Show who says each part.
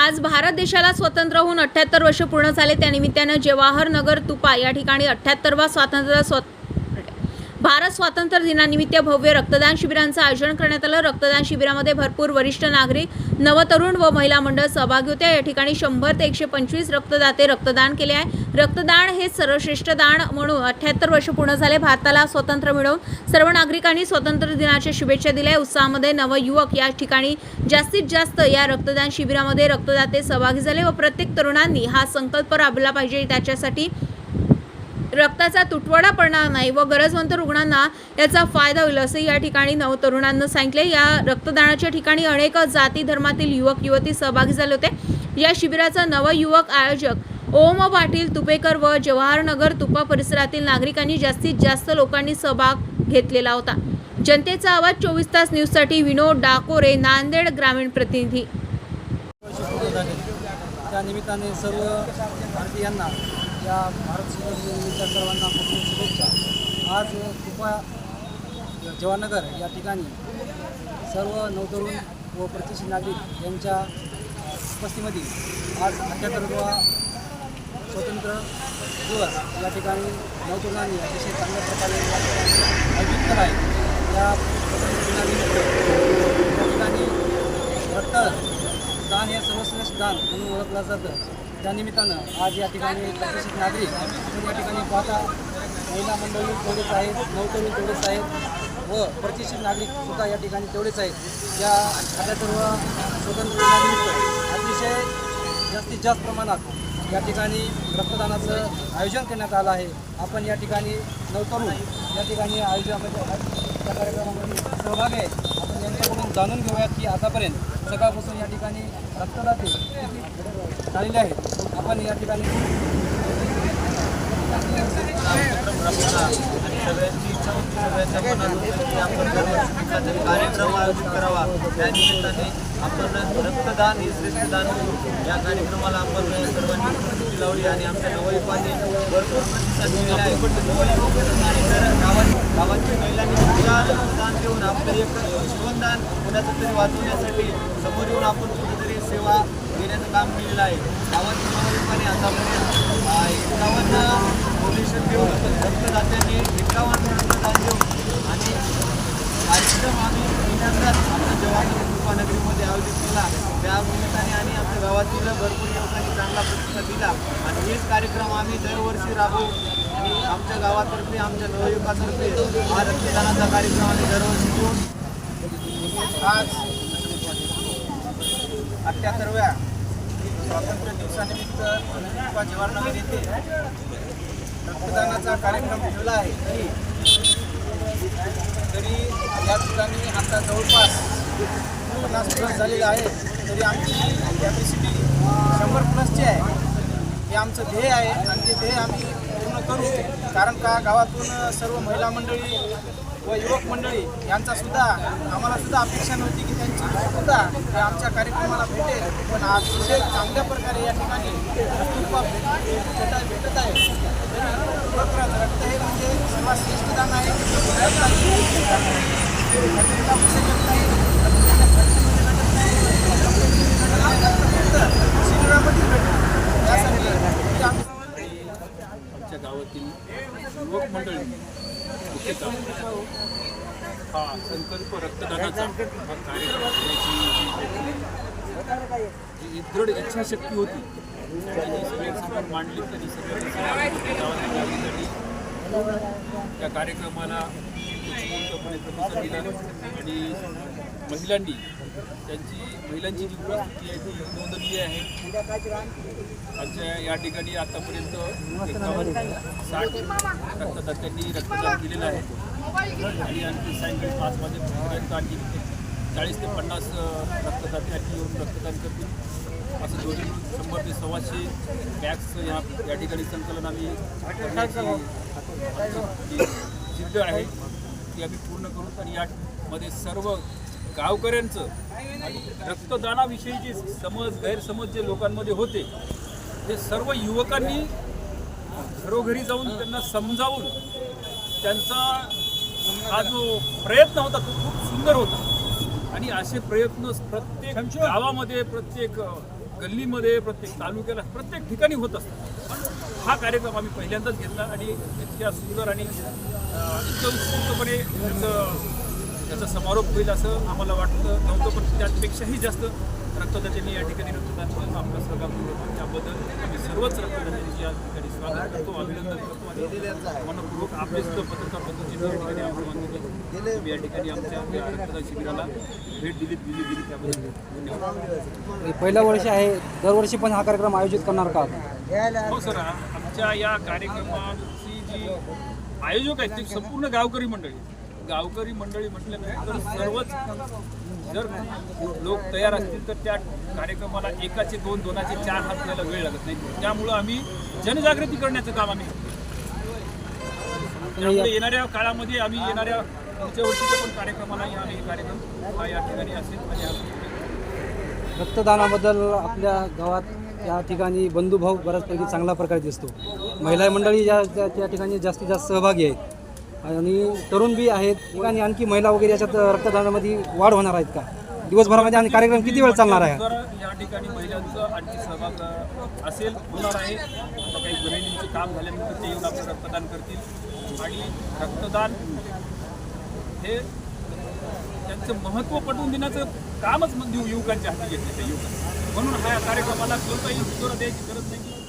Speaker 1: आज भारत देशाला स्वतंत्र होऊन अठ्ठ्याहत्तर वर्ष पूर्ण झाले. त्यानिमित्तानं जवाहर नगर तुपा या ठिकाणी अठ्ठ्याहत्तरवा स्वातंत्र्य स्वत भारत स्वातंत्र्य दिनानिमित्त भव्य रक्तदान शिबिरांचं आयोजन करण्यात आलं. रक्तदान शिबिरामध्ये भरपूर वरिष्ठ नागरिक नवतरुण व महिला मंडळ सहभागी होते या ठिकाणी शंभर ते एकशे पंचवीस रक्तदाते रक्तदान केले आहे. रक्तदान हे सर्वश्रेष्ठ दान म्हणून अठ्ठ्याहत्तर वर्ष पूर्ण झाले. भारताला स्वातंत्र्य मिळवून सर्व नागरिकांनी स्वातंत्र्य दिनाच्या शुभेच्छा दिल्या. उत्साहामध्ये नवयुवक या ठिकाणी जास्तीत जास्त या रक्तदान शिबिरामध्ये रक्तदाते सहभागी झाले व प्रत्येक तरुणांनी हा संकल्प राबला पाहिजे. त्याच्यासाठी रक्ताचा तुटवडा पडणार नाही व गरजवंत रुग्णांना याचा फायदा होईल असं या ठिकाणी नवतरुणांना सांगितले या रक्तदानाच्या ठिकाणी अनेक जाती धर्मातील युवक युवती सहभागी झाले होते. या शिबिराचा नवयुवक आयोजक ओम पाटील तुपेकर व जवाहरनगर तुपा परिसरातील नागरिकांनी जास्तीत जास्त लोकांनी सहभाग घेतलेला होता. जनतेचा आवाज चोवीस तास न्यूजसाठी विनोद डाकोरे नांदेड ग्रामीण प्रतिनिधी.
Speaker 2: त्या निमित्ताने सर्व भारतीयांना या भारत दिनानिमित्त सर्वांना खूप खूप शुभेच्छा. आज कृपा जवाहरनगर या ठिकाणी सर्व नवतरुण व प्रतिष्ठित नागरिक यांच्या उपस्थितीमध्ये आज अठ्याहत्तरवा स्वतंत्र दिवस या ठिकाणी नवतरुणांनी अतिशय चांगल्या प्रकारे आयोजित केला आहे. या स्वतंत्र दिनानिमित्त या ठिकाणी रक्त दान हे सर्वश्रेष्ठ दान म्हणून ओळखलं जातं. त्यानिमित्तानं आज या ठिकाणी प्रतिष्ठित नागरिक आपण या ठिकाणी पाहता महिला मंडळी तेवढेच आहेत नवतरुण तेवढेच आहेत व प्रतिष्ठित नागरिक सुद्धा या ठिकाणी तेवढेच आहेत. या आता सर्व स्वतंत्र अतिशय जास्तीत जास्त प्रमाणात या ठिकाणी रक्तदानाचं आयोजन करण्यात आलं आहे. आपण या ठिकाणी नवतरुण या ठिकाणी आयोजनामध्ये त्या कार्यक्रमामध्ये सहभाग आहे. आपण यांच्याकडून जाणून घेऊयात की आतापर्यंत सकाळपासून या ठिकाणी रक्तदाते झालेले आहेत. आपण या ठिकाणी
Speaker 3: कार्यक्रम आयोजित करावा. त्या निमित्ताने आपण रक्तदान हे श्रेष्ठ दान या कार्यक्रमाला आपण सर्वांनी उपस्थिती लावली आणि आमच्या नवयुवकांनी भरपूर प्रतिसाद दिलेला आहे. आणि तर गावात गावातील महिलांनी सुद्धा रक्तदान देऊन आपलं एक जीवनदान कोणाचं तरी वाचवण्यासाठी समोर येऊन आपण कुठेतरी सेवा देण्याचं काम केलेलं आहे. गावातील नवयुवकाने आतापर्यंत एकावन्न डोनेशन देऊन रक्तदात्यांनी एकावन्न रक्तदान देऊन आणि कार्यक्रम आम्ही पहिल्यांदाच आमच्या जवाहर उपनगरीमध्ये आयोजित केला. त्या निमित्ताने आणि आमच्या गावातील भरपूर युवकांनी चांगला प्रतिसाद दिला आणि हेच कार्यक्रम आम्ही दरवर्षी राबवू. आणि आमच्या गावातर्फे आमच्या नवयुवकातर्फे हा रक्तदानाचा कार्यक्रम आम्ही दरवर्षी घेऊन
Speaker 2: आज अठ्ठ्याहत्तरव्या स्वातंत्र्य दिवसानिमित्त कृपा जवाहरनगर येथे रक्तदानाचा कार्यक्रम ठेवला आहे तरी तरी या ठिकाणी आता जवळपास पन्नास प्लस झालेलं आहे तरी आमची कॅपॅसिटी शंभर प्लसची आहे हे आमचं ध्येय आहे. आणि ते ध्येय आम्ही पूर्ण करू कारण का गावातून सर्व महिला मंडळी व युवक मंडळी यांचा सुद्धा आम्हाला सुद्धा अपेक्षा नव्हती की त्यांची सुद्धा हे आमच्या कार्यक्रमाला भेटेल. पण अतिशय चांगल्या प्रकारे या ठिकाणी रक्तरूपा भेटत आहे खरोखरच रक्त हे म्हणजे सर्वात श्रेष्ठ दान आहे रक्ताची खर्चिला पैसे भेटत नाही, रक्ताला खर्चामध्ये भेटत नाही, रक्ताला फक्त शरीरामध्येच भेटतं यासाठी ही आम्ही
Speaker 4: आमच्या गावातील युवक मंडळी मुख्यतः हा संकल्प रक्तदानाचा कार्यक्रम. दृढ इच्छाशक्ती होती त्यांनी सगळ्यांसमोर मांडली त्यांनी सगळ्यांनी त्या कार्यक्रमाला आणि महिलांनी त्यांची महिलांची जी उपस्थिती आहे ती नोंदणीय आहे. आमच्या या ठिकाणी आतापर्यंत एकावन्न साठ रक्तदात्यांनी रक्तदान दिलेलं आहे. आणि आणखी सायंकाळी पाच वाजेपर्यंत आणखी चाळीस ते पन्नास रक्तदात्यांनी येऊन रक्तदान करतील. असं दोन्ही शंभर ते सव्वाशे बॅग्स या या ठिकाणी संकलन आम्ही जिद्द आहे. ती आम्ही पूर्ण करू आणि यामध्ये सर्व गावकऱ्यांचं आणि रक्तदानाविषयीचे समज गैरसमज जे लोकांमध्ये होते ते सर्व युवकांनी घरोघरी जाऊन त्यांना समजावून त्यांचा हा जो प्रयत्न होता तो खूप सुंदर होता. आणि असे प्रयत्न प्रत्येक गावामध्ये प्रत्येक गल्लीमध्ये प्रत्येक तालुक्याला प्रत्येक ठिकाणी होत असतात हा कार्यक्रम आम्ही पहिल्यांदाच घेतला आणि इतक्या सुंदर आणि इतकं त्याचं त्याचा समारोप होईल असं आम्हाला वाटतं. नव्हतं पण त्यापेक्षाही जास्त रक्तदात्यांनी या ठिकाणी रक्तदान करून आपला सहभाग दिला त्याबद्दल आम्ही सर्वच रक्तदात्यांची या ठिकाणी स्वागत करतो अभिनंदन करतो आणि मनपूर्वक आपले सुद्धा पत्रकार पद्धतीने या ठिकाणी दिलं तुम्ही या ठिकाणी आमच्या रक्तदान शिबिराला भेट दिली दिली दिली. त्याबद्दल धन्यवाद.
Speaker 2: हे पहिलं वर्ष आहे दरवर्षी पण हा कार्यक्रम आयोजित करणार का?
Speaker 4: हो सर. आमच्या या कार्यक्रमाची जी आयोजक आहेत ती संपूर्ण गावकरी मंडळी. गावकरी मंडळी म्हटल्यामुळे तर सर्वच जर लोक तयार असतील तर त्या कार्यक्रमाला एकाचे दोन दोनाचे चार हात द्यायला वेळ लागत नाही. त्यामुळं आम्ही जनजागृती करण्याचं काम आम्ही त्यामुळे येणाऱ्या काळामध्ये आम्ही येणाऱ्या पुढच्या वर्षीच्या पण कार्यक्रमाला या आम्ही हे कार्यक्रम हा या ठिकाणी असेल म्हणजे आणि
Speaker 2: रक्तदानाबद्दल आपल्या गावात या ठिकाणी बंधुभाव बऱ्याचपैकी चांगल्या प्रकारे दिसतो. महिला मंडळी या त्या त्या ठिकाणी जास्तीत जास्त सहभागी आहेत. आणि तरुण बी आहेत. आणि आणखी महिला वगैरे याच्यात रक्तदानामध्ये वाढ होणार आहेत का? दिवसभरामध्ये आणि कार्यक्रम किती वेळ चालणार आहे?
Speaker 4: या ठिकाणी महिलांचं आणखी सहभाग असेल होणार आहे. काही गृहिणींचं काम झाल्यानंतर ते येऊन आपलं रक्तदान करतील. आणि रक्तदान हे त्यांचं महत्त्व पटवून देण्याचं कामच मग युवकांच्या हाती घेतले त्या युवकांनी म्हणून हा कार्यक्रमाला कोणताही दुसरा द्यायची गरज नाही.